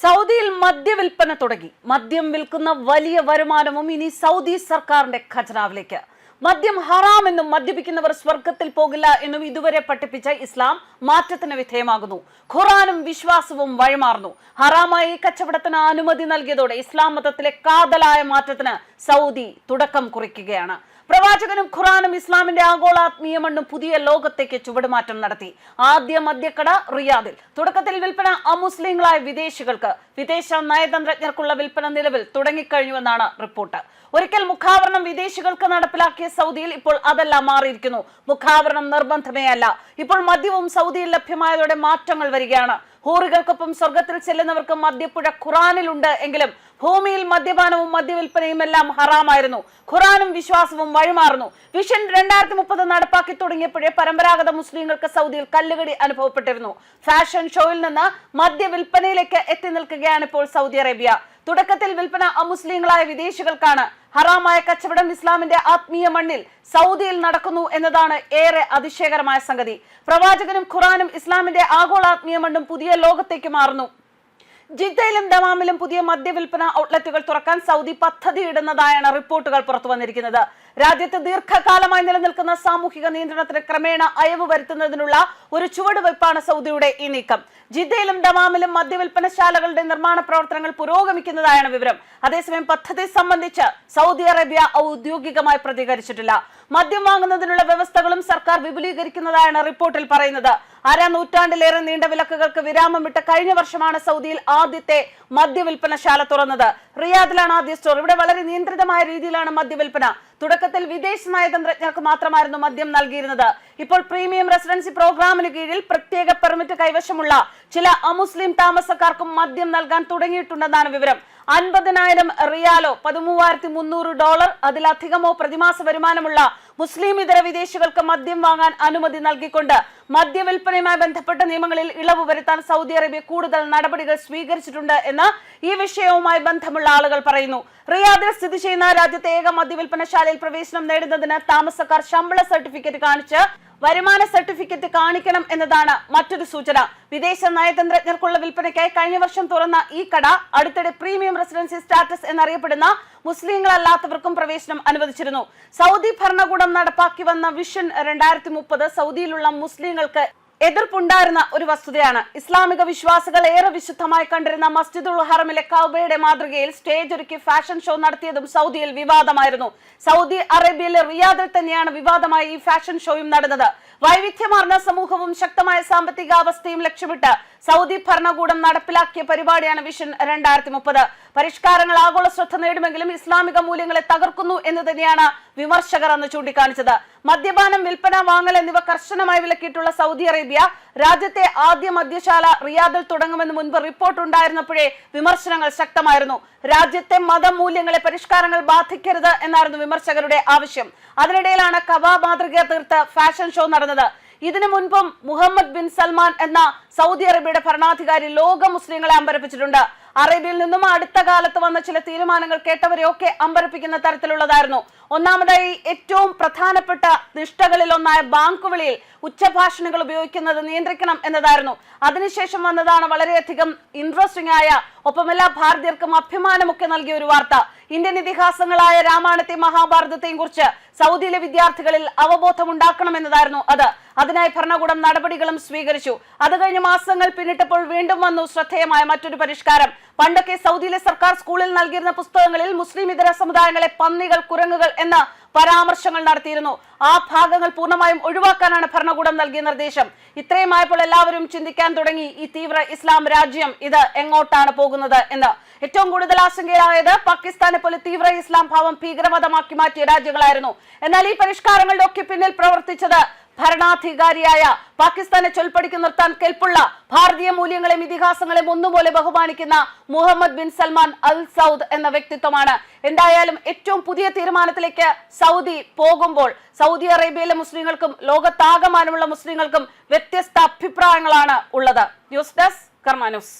സൗദിയിൽ മദ്യവിൽപ്പന തുടങ്ങി. മദ്യം വിൽക്കുന്ന വലിയ വരുമാനവും ഇനി സൗദി സർക്കാരിന്റെ ഖജനാവിലേക്ക്. മദ്യം ഹറാം ഹറാമെന്നും മദ്യപിക്കുന്നവർ സ്വർഗത്തിൽ പോകില്ല എന്നും ഇതുവരെ പഠിപ്പിച്ച ഇസ്ലാം മാറ്റത്തിന് വിധേയമാകുന്നു. ഖുറാനും വിശ്വാസവും വഴിമാറുന്നു. ഹറാമായ ഈ കച്ചവടത്തിന് അനുമതി നൽകിയതോടെ ഇസ്ലാം മതത്തിലെ കാതലായ മാറ്റത്തിന് സൗദി തുടക്കം കുറിക്കുകയാണ്. പ്രവാചകനും ഖുറാനും ഇസ്ലാമിന്റെ ആഗോളാത്മീയ മണ്ണും പുതിയ ലോകത്തേക്ക് ചുവടുമാറ്റം നടത്തി. ആദ്യ മദ്യക്കട റിയാദിൽ. തുടക്കത്തിൽ വിൽപ്പന അമുസ്ലിങ്ങളായ വിദേശികൾക്ക് വിദേശ നയതന്ത്രജ്ഞർക്കുള്ള വിൽപ്പന നിലവിൽ തുടങ്ങിക്കഴിഞ്ഞുവെന്നാണ് റിപ്പോർട്ട്. ഒരിക്കൽ മുഖാവരണം വിദേശികൾക്ക് നടപ്പിലാക്കിയ സൗദിയിൽ ഇപ്പോൾ അതെല്ലാം മാറിയിരിക്കുന്നു. മുഖാവരണം നിർബന്ധമേ അല്ല ഇപ്പോൾ മദ്യവും സൗദിയിൽ ലഭ്യമായതോടെ മാറ്റങ്ങൾ വരികയാണ്. ഹൂറികൾക്കൊപ്പം സ്വർഗത്തിൽ ചെല്ലുന്നവർക്ക് മദ്യപ്പുഴ ഖുറാനിലുണ്ട് എങ്കിലും ഭൂമിയിൽ മദ്യപാനവും മദ്യവിൽപ്പനയും എല്ലാം ഹറാമായിരുന്നു. ഖുറാനും വിശ്വാസവും വഴിമാറുന്നു. വിഷൻ രണ്ടായിരത്തി മുപ്പത് നടപ്പാക്കി തുടങ്ങിയപ്പോഴേ പരമ്പരാഗത മുസ്ലിങ്ങൾക്ക് സൗദിയിൽ കല്ലുകടി അനുഭവപ്പെട്ടിരുന്നു. ഫാഷൻ ഷോയിൽ നിന്ന് മദ്യവിൽപ്പനയിലേക്ക് എത്തി നിൽക്കുകയാണ് ഇപ്പോൾ സൗദി അറേബ്യ. തുടക്കത്തിൽ വിൽപ്പന അമുസ്ലിങ്ങളായ വിദേശികൾക്കാണ്. ഹറാമായ കച്ചവടം ഇസ്ലാമിന്റെ ആത്മീയ മണ്ണിൽ സൗദിയിൽ നടക്കുന്നു എന്നതാണ് ഏറെ അതിശയകരമായ സംഗതി. പ്രവാചകനും ഖുറാനും ഇസ്ലാമിന്റെ ആഗോള ആത്മീയ മണ്ണും പുതിയ ലോകത്തേക്ക് മാറുന്നു. ജിദ്ദയിലും ദമാമിലും പുതിയ മദ്യവിൽപ്പന ഔട്ട്ലെറ്റുകൾ തുറക്കാൻ സൗദി പദ്ധതിയിടുന്നതായാണ് റിപ്പോർട്ടുകൾ പുറത്തു വന്നിരിക്കുന്നത്. രാജ്യത്ത് ദീർഘകാലമായി നിലനിൽക്കുന്ന സാമൂഹിക നിയന്ത്രണത്തിന് ക്രമേണ അയവ് വരുത്തുന്നതിനുള്ള ഒരു ചുവടുവയ്പ്പാണ് സൗദിയുടെ ഈ നീക്കം. ജിദ്ദയിലും ദമാമിലും മദ്യവിൽപ്പനശാലകളുടെ നിർമ്മാണ പ്രവർത്തനങ്ങൾ പുരോഗമിക്കുന്നതായാണ് വിവരം. അതേസമയം പദ്ധതി സംബന്ധിച്ച് സൗദി അറേബ്യ ഔദ്യോഗികമായി പ്രതികരിച്ചിട്ടില്ല. മദ്യം വാങ്ങുന്നതിനുള്ള വ്യവസ്ഥകളും സർക്കാർ വിപുലീകരിക്കുന്നതായാണ് റിപ്പോർട്ടിൽ പറയുന്നത്. അര നൂറ്റാണ്ടിലേറെ നീണ്ട വിലക്കുകൾക്ക് വിരാമമിട്ട് കഴിഞ്ഞ വർഷമാണ് സൗദിയിൽ ആദ്യത്തെ മദ്യവിൽപ്പനശാല തുറന്നത്. റിയാദിലാണ് ആദ്യ സ്റ്റോർ. ഇവിടെ വളരെ നിയന്ത്രിതമായ രീതിയിലാണ് മദ്യവിൽപ്പന തുടക്കത്തിൽ വിദേശ നയതന്ത്രജ്ഞർക്ക് മാത്രമായിരുന്നു മദ്യം നൽകിയിരുന്നത്. ഇപ്പോൾ പ്രീമിയം റെസിഡൻസി പ്രോഗ്രാമിന് കീഴിൽ പ്രത്യേക പെർമിറ്റ് കൈവശമുള്ള ചില അമുസ്ലിം താമസക്കാർക്കും മദ്യം നൽകാൻ തുടങ്ങിയിട്ടുണ്ടെന്നാണ് വിവരം. അൻപതിനായിരം റിയാലോ പതിമൂവായിരത്തി മുന്നൂറ് ഡോളർ അതിലധികമോ പ്രതിമാസ വരുമാനമുള്ള മുസ്ലിം ഇതര വിദേശികൾക്ക് മദ്യം വാങ്ങാൻ അനുമതി നൽകിക്കൊണ്ട് മദ്യവിൽപ്പനയുമായി ബന്ധപ്പെട്ട നിയമങ്ങളിൽ ഇളവ് വരുത്താൻ സൗദി അറേബ്യ കൂടുതൽ നടപടികൾ സ്വീകരിച്ചിട്ടുണ്ട് എന്ന് ഈ വിഷയവുമായി ബന്ധമുള്ള ആളുകൾ പറയുന്നു. റിയാദിൽ സ്ഥിതി ചെയ്യുന്ന രാജ്യത്തെ ഏക മദ്യവിൽപ്പനശാലയിൽ പ്രവേശനം നേടുന്നതിന് താമസക്കാർ ശമ്പള സർട്ടിഫിക്കറ്റ് കാണിച്ച് വരുമാന സർട്ടിഫിക്കറ്റ് കാണിക്കണം എന്നതാണ് മറ്റൊരു സൂചന. വിദേശ നയതന്ത്രജ്ഞർക്കുള്ള വിൽപ്പനയ്ക്കായി കഴിഞ്ഞ വർഷം തുറന്ന ഈ കട അടുത്തിടെ പ്രീമിയം റെസിഡൻസി സ്റ്റാറ്റസ് എന്നറിയപ്പെടുന്ന മുസ്ലിങ്ങളല്ലാത്തവർക്കും പ്രവേശനം അനുവദിച്ചിരുന്നു. സൗദി ഭരണകൂടം നടപ്പാക്കി വന്ന വിഷൻ രണ്ടായിരത്തി മുപ്പത് സൗദിയിലുള്ള മുസ്ലിങ്ങൾക്ക് എതിർപ്പുണ്ടായിരുന്ന ഒരു വസ്തുതയാണ്. ഇസ്ലാമിക വിശ്വാസികൾ ഏറെ വിശുദ്ധമായി കണ്ടിരുന്ന മസ്ജിദുൽ ഹറമിലെ കൗബയുടെ മാതൃകയിൽ സ്റ്റേജ് ഒരുക്കി ഫാഷൻ ഷോ നടത്തിയതും സൗദിയിൽ വിവാദമായിരുന്നു. സൗദി അറേബ്യയിലെ റിയാദിൽ തന്നെയാണ് വിവാദമായി ഈ ഫാഷൻ ഷോയും നടന്നത്. വൈവിധ്യമാർന്ന സമൂഹവും ശക്തമായ സാമ്പത്തിക അവസ്ഥയും ലക്ഷ്യമിട്ട് സൗദി ഭരണകൂടം നടപ്പിലാക്കിയ പരിപാടിയാണ് വിഷൻ രണ്ടായിരത്തി മുപ്പത് പരിഷ്കാരങ്ങൾ ആഗോള ശ്രദ്ധ നേടുമെങ്കിലും ഇസ്ലാമിക മൂല്യങ്ങളെ തകർക്കുന്നു എന്ന് തന്നെയാണ് വിമർശകർ അന്ന് ചൂണ്ടിക്കാണിച്ചത്. മദ്യപാനം വിൽപ്പന വാങ്ങൽ എന്നിവ കർശനമായി വിലക്കിയിട്ടുള്ള സൗദി അറേബ്യ രാജ്യത്തെ ആദ്യ മദ്യശാല റിയാദിൽ തുടങ്ങുമെന്ന് മുൻപ് റിപ്പോർട്ട് ഉണ്ടായിരുന്നപ്പോഴേ വിമർശനങ്ങൾ ശക്തമായിരുന്നു. രാജ്യത്തെ മതമൂല്യങ്ങളെ പരിഷ്കാരങ്ങൾ ബാധിക്കരുത് എന്നായിരുന്നു വിമർശകരുടെ ആവശ്യം. അതിനിടയിലാണ് കവാ മാതൃക തീർത്ത് ഫാഷൻ ഷോ നടന്നത്. ഇതിനു മുൻപും മുഹമ്മദ് ബിൻ സൽമാൻ എന്ന സൗദി അറേബ്യയുടെ ഭരണാധികാരി ലോക മുസ്ലിങ്ങളെ അമ്പരപ്പിച്ചിട്ടുണ്ട്. അറേബ്യയിൽ നിന്നും അടുത്ത കാലത്ത് വന്ന ചില തീരുമാനങ്ങൾ കേട്ടവരെയൊക്കെ അമ്പരപ്പിക്കുന്ന തരത്തിലുള്ളതായിരുന്നു. ഒന്നാമതായി ഏറ്റവും പ്രധാനപ്പെട്ട നിഷ്ഠകളിൽ ഒന്നായ ബാങ്ക് വിളിയിൽ ഉച്ചഭാഷണികൾ ഉപയോഗിക്കുന്നത് നിയന്ത്രിക്കണം എന്നതായിരുന്നു. അതിനുശേഷം വന്നതാണ് വളരെയധികം ഇൻട്രസ്റ്റിംഗ് ആയ ഒപ്പമെല്ലാ ഭാരതീയർക്കും അഭിമാനമൊക്കെ നൽകിയ ഒരു വാർത്ത. ഇന്ത്യൻ ഇതിഹാസങ്ങളായ രാമായണത്തെയും മഹാഭാരതത്തെയും കുറിച്ച് സൗദിയിലെ വിദ്യാർത്ഥികളിൽ അവബോധം ഉണ്ടാക്കണം എന്നതായിരുന്നു അത്. അതിനായി ഭരണകൂടം നടപടികളും സ്വീകരിച്ചു. അത് കഴിഞ്ഞ് മാസങ്ങൾ പിന്നിട്ടപ്പോൾ വീണ്ടും വന്നു ശ്രദ്ധേയമായ മറ്റൊരു പരിഷ്കാരം. പണ്ടൊക്കെ സൗദിയിലെ സർക്കാർ സ്കൂളിൽ നൽകിയിരുന്ന പുസ്തകങ്ങളിൽ മുസ്ലിം ഇതര സമുദായങ്ങളെ പന്നികൾ കുരങ്ങുകൾ എന്ന പരാമർശങ്ങൾ നടത്തിയിരുന്നു. ആ ഭാഗങ്ങൾ പൂർണമായും ഒഴിവാക്കാനാണ് ഭരണകൂടം നൽകിയ നിർദ്ദേശം. ഇത്രയുമായപ്പോൾ എല്ലാവരും ചിന്തിക്കാൻ തുടങ്ങി. ഈ തീവ്ര ഇസ്ലാം രാജ്യം ഇത് എങ്ങോട്ടാണ് പോകുന്നത് എന്ന്. ഏറ്റവും കൂടുതൽ ആശങ്കയിലായത് പാകിസ്ഥാനെ പോലെ തീവ്ര ഇസ്ലാം ഭാവം ഭീകരവാദമാക്കി മാറ്റിയ രാജ്യങ്ങളായിരുന്നു. എന്നാൽ ഈ പരിഷ്കാരങ്ങളുടെ ഒക്കെ പിന്നിൽ പ്രവർത്തിച്ചത് ഭരണാധികാരിയായ പാകിസ്ഥാനെ ചൊൽപ്പടിക്ക് നിർത്താൻ കെൽപ്പുള്ള ഭാരതീയ മൂല്യങ്ങളെയും ഇതിഹാസങ്ങളെയും ഒന്നുപോലെ ബഹുമാനിക്കുന്ന Mohammed bin Salman Al Saud എന്ന വ്യക്തിത്വമാണ്. എന്തായാലും ഏറ്റവും പുതിയ തീരുമാനത്തിലേക്ക് സൗദി പോകുമ്പോൾ സൗദി അറേബ്യയിലെ മുസ്ലിങ്ങൾക്കും ലോകത്താകമാനമുള്ള മുസ്ലിങ്ങൾക്കും വ്യത്യസ്ത അഭിപ്രായങ്ങളാണ് ഉള്ളത്. News desk Karma news.